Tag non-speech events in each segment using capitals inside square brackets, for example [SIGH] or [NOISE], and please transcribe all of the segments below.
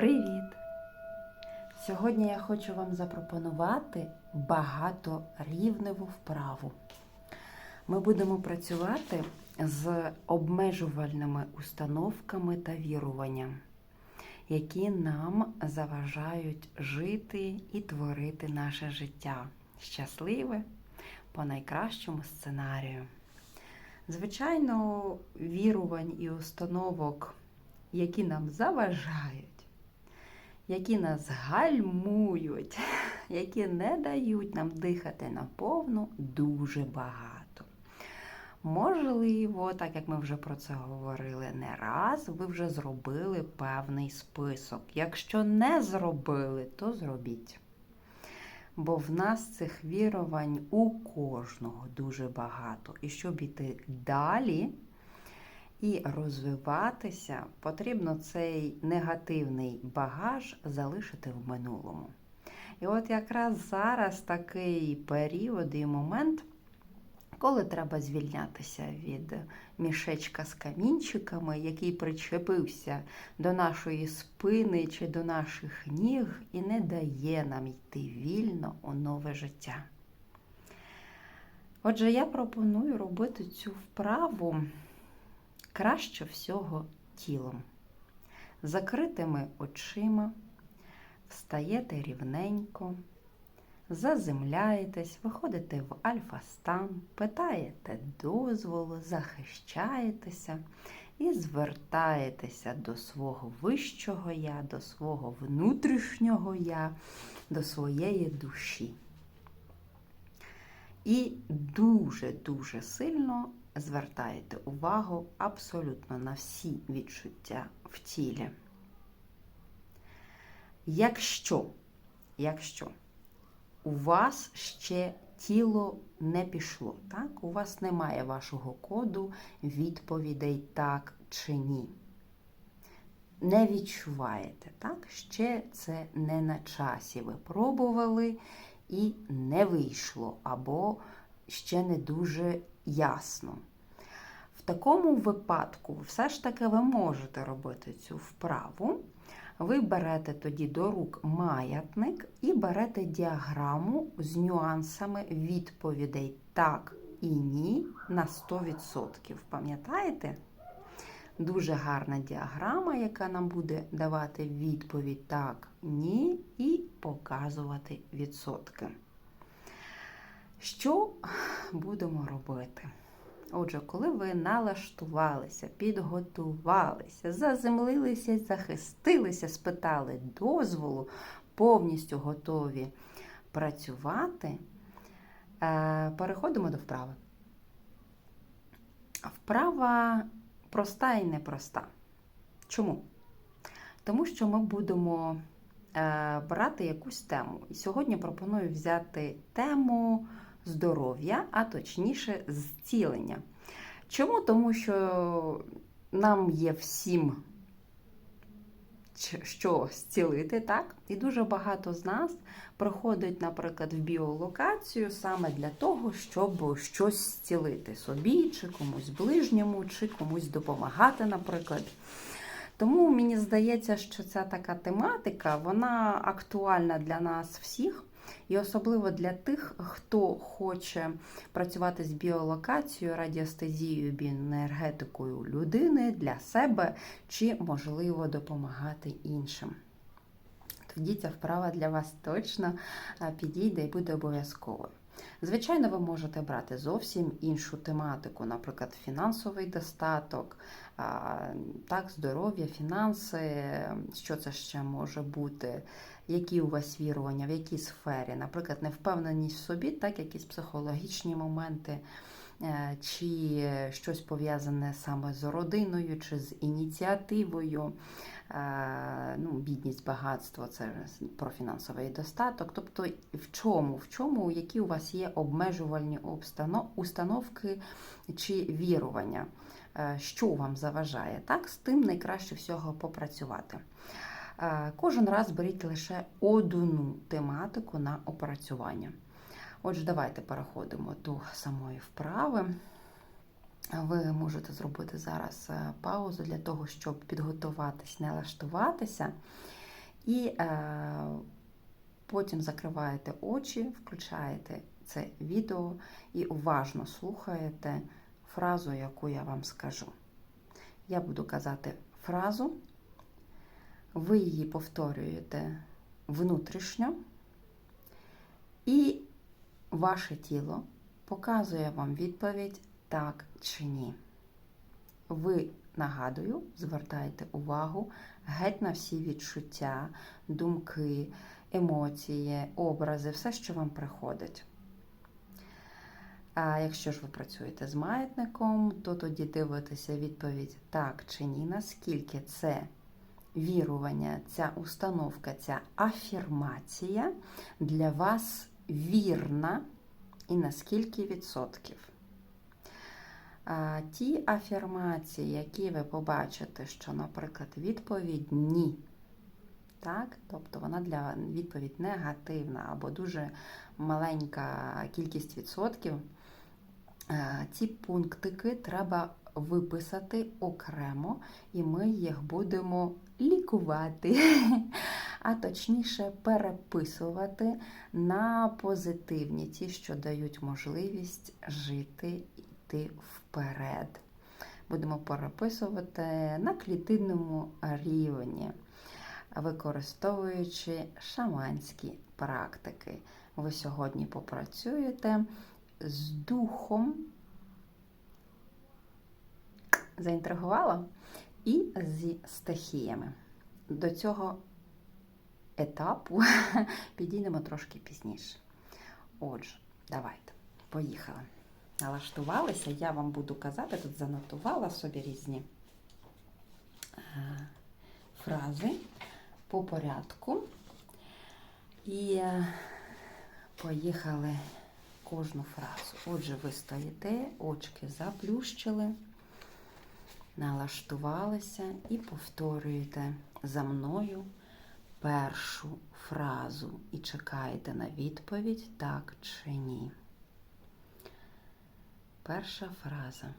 Привіт! Сьогодні я хочу вам запропонувати багаторівневу вправу. Ми будемо працювати з обмежувальними установками та віруванням, які нам заважають жити і творити наше життя щасливе по найкращому сценарію. Звичайно, вірувань і установок, які нам заважають, які нас гальмують, [LAUGHS] які не дають нам дихати наповну, дуже багато. Можливо, так як ми вже про це говорили не раз, ви вже зробили певний список. Якщо не зробили, то зробіть. Бо в нас цих вірувань у кожного дуже багато. І щоб іти далі і розвиватися, потрібно цей негативний багаж залишити в минулому. І от якраз зараз такий період і момент, коли треба звільнятися від мішечка з камінчиками, який причепився до нашої спини чи до наших ніг і не дає нам йти вільно у нове життя. Отже, я пропоную робити цю вправу краще всього тілом. Закритими очима, встаєте рівненько, заземляєтесь, виходите в альфа-стан, питаєте дозволу, захищаєтеся і звертаєтеся до свого вищого я, до свого внутрішнього я, до своєї душі. І дуже-дуже сильно звертаєте увагу абсолютно на всі відчуття в тілі. Якщо, якщо у вас ще тіло не пішло, так? у вас немає вашого коду відповідей так чи ні. Не відчуваєте, так? Ще це не на часі. Ви пробували і не вийшло, або ще не дуже ясно. Такому випадку, все ж таки, ви можете робити цю вправу. Ви берете тоді до рук маятник і берете діаграму з нюансами відповідей так і ні на 100%. Пам'ятаєте? Дуже гарна діаграма, яка нам буде давати відповідь так, ні, і показувати відсотки. Що будемо робити? Отже, коли ви налаштувалися, підготувалися, заземлилися, захистилися, спитали дозволу, повністю готові працювати, переходимо до вправи. Вправа проста і непроста. Чому? Тому що ми будемо брати якусь тему. І сьогодні пропоную взяти тему здоров'я, а точніше, зцілення. Чому? Тому що нам є всім що зцілити, так? І дуже багато з нас приходить, наприклад, в біолокацію саме для того, щоб щось зцілити собі, чи комусь ближньому, чи комусь допомагати, наприклад. Тому мені здається, що ця така тематика, вона актуальна для нас всіх. І особливо для тих, хто хоче працювати з біолокацією, радіостезією, біоенергетикою людини для себе, чи, можливо, допомагати іншим. Тоді ця вправа для вас точно підійде і буде обов'язковою. Звичайно, ви можете брати зовсім іншу тематику, наприклад, фінансовий достаток, так, здоров'я, фінанси, що це ще може бути, які у вас вірування, в якій сфері, наприклад, невпевненість в собі, так, якісь психологічні моменти, чи щось пов'язане саме з родиною, чи з ініціативою, е, ну, бідність, багатство, це про фінансовий достаток. Тобто, в чому, в чому, які у вас є обмежувальні установки чи вірування, е, що вам заважає, так, з тим найкраще всього попрацювати. Кожен раз беріть лише одну тематику на опрацювання. Отже, давайте переходимо до самої вправи. Ви можете зробити зараз паузу для того, щоб підготуватись, налаштуватися. І е, потім закриваєте очі, включаєте це відео і уважно слухаєте фразу, яку я вам скажу. Я буду казати фразу, ви її повторюєте внутрішньо, і ваше тіло показує вам відповідь так чи ні. Ви, нагадую, звертаєте увагу геть на всі відчуття, думки, емоції, образи, все, що вам приходить. А якщо ж ви працюєте з маятником, то тоді дивитеся відповідь так чи ні, наскільки це вірування, ця установка, ця афірмація для вас вірна і на скільки відсотків. Ті афірмації, які ви побачите, що, наприклад, відповідь ні. Так? Тобто вона для відповідь негативна або дуже маленька кількість відсотків. Ці пунктики треба виписати окремо, і ми їх будемо лікувати, [LAUGHS] а точніше переписувати на позитивні, ті, що дають можливість жити йти вперед. Будемо переписувати на клітинному рівні, використовуючи шаманські практики. Ви сьогодні попрацюєте з духом. Заінтригувала? І зі стихіями. До цього етапу [LAUGHS] підійдемо трошки пізніше. Отже, давайте, поїхали. Налаштувалися, я вам буду казати, тут занотувала собі різні е, фрази по порядку. І е, поїхали кожну фразу. Отже, ви стоїте, очки заплющили, налаштувалися і повторюєте за мною першу фразу і чекаєте на відповідь так чи ні. Перша фраза.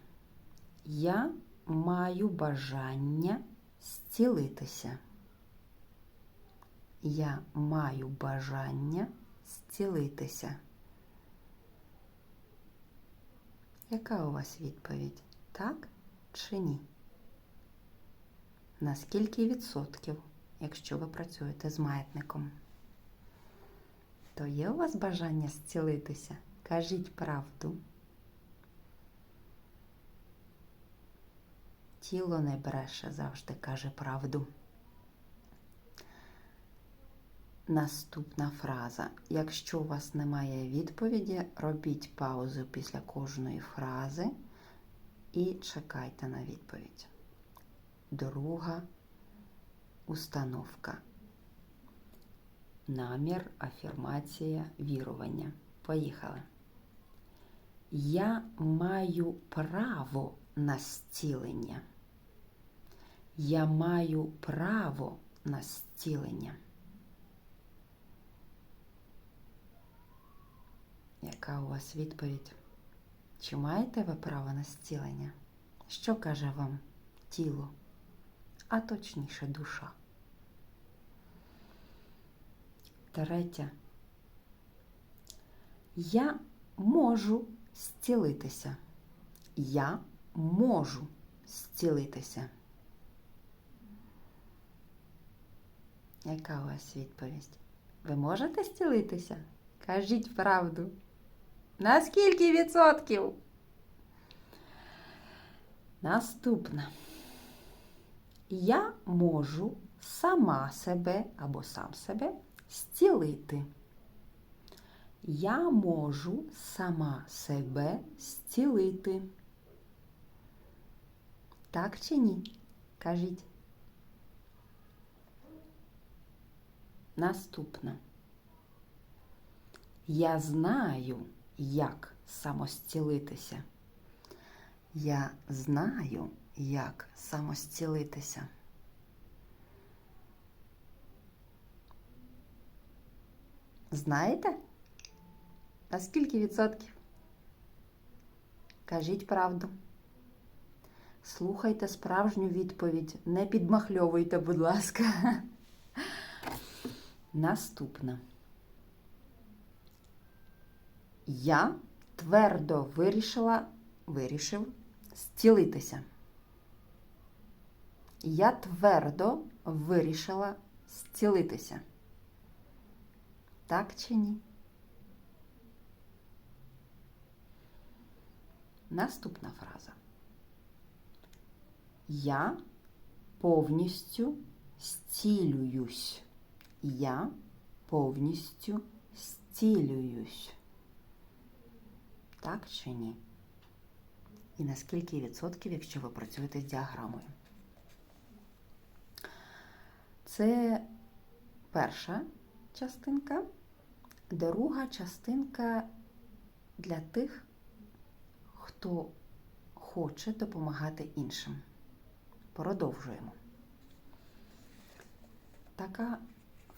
Я маю бажання зцілитися. Я маю бажання зцілитися. Яка у вас відповідь? Так чи ні? На скільки відсотків, якщо ви працюєте з маятником? То є у вас бажання зцілитися? Кажіть правду. Тіло не бреше, завжди каже правду. Наступна фраза. Якщо у вас немає відповіді, робіть паузу після кожної фрази і чекайте на відповідь. Друга установка. Намір, афірмація, вірування. Поїхали. Я маю право на зцілення. Я маю право на зцілення. Яка у вас відповідь? Чи маєте ви право на зцілення? Що каже вам тіло, а точніше душа? Третє. Я можу зцілитися. Я можу зцілитися. Яка у вас відповідь? Ви можете зцілитися? Кажіть правду. На скільки відсотків? Наступна. Я можу сама себе або сам себе зцілити. Я можу сама себе зцілити. Так чи ні? Кажіть. Наступна. Я знаю, як самостілитися. Я знаю, як самостілитися. Знаєте? На скільки відсотків? Кажіть правду. Слухайте справжню відповідь. Не підмахльовуйте, будь ласка. [LAUGHS] Наступна. Я твердо вирішила, вирішив зцілитися. Я твердо вирішила зцілитися. Так чи ні? Наступна фраза. Я повністю зцілююсь. Я повністю зцілююсь. Так чи ні? І на скільки відсотків, якщо ви працюєте з діаграмою? Це перша частинка, друга частинка для тих, хто хоче допомагати іншим. Продовжуємо. Така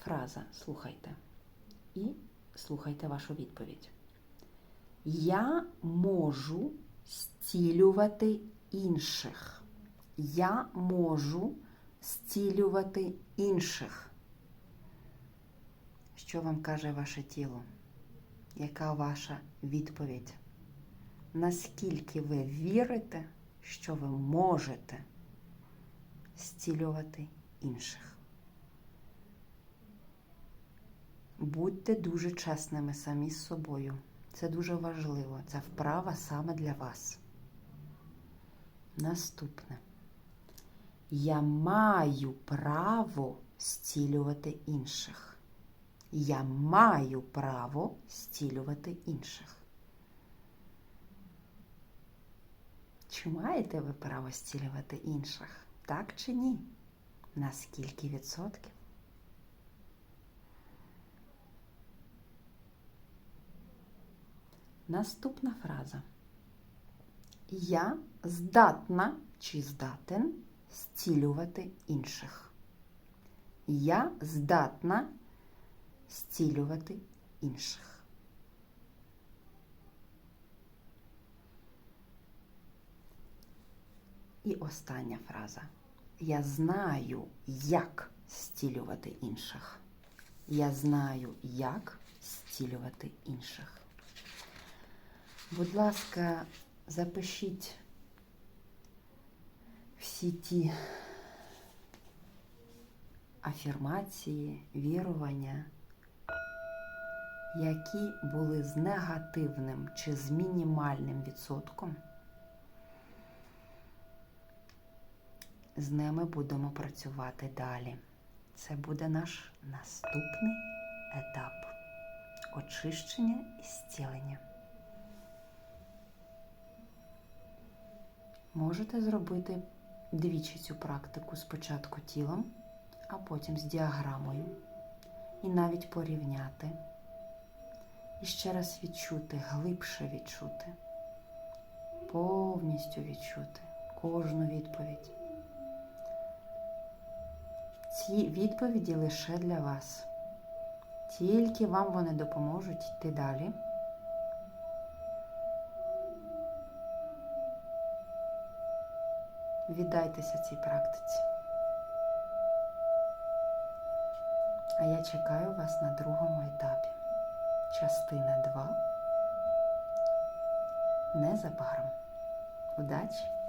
фраза, слухайте. І слухайте вашу відповідь. Я можу зцілювати інших. Я можу зцілювати інших. Що вам каже ваше тіло? Яка ваша відповідь? Наскільки ви вірите, що ви можете зцілювати інших? Будьте дуже чесними самі з собою. Це дуже важливо. Ця вправа саме для вас. Наступне. Я маю право зцілювати інших. Я маю право зцілювати інших. Чи маєте ви право зцілювати інших? Так чи ні? На скільки відсотків? Наступна фраза. Я здатна чи здатен зцілювати інших. Я здатна зцілювати інших. І остання фраза. Я знаю, як зцілювати інших. Я знаю, як зцілювати інших. Будь ласка, запишіть всі ті афірмації, вірування, які були з негативним чи з мінімальним відсотком. З ними будемо працювати далі. Це буде наш наступний етап очищення і зцілення. Можете зробити двічі цю практику спочатку тілом, а потім з діаграмою. І навіть порівняти. І ще раз відчути, глибше відчути, повністю відчути кожну відповідь. Ці відповіді лише для вас. Тільки вам вони допоможуть йти далі. Віддайтеся цій практиці. А я чекаю вас на другому етапі. Частина 2. Незабаром. Удачі!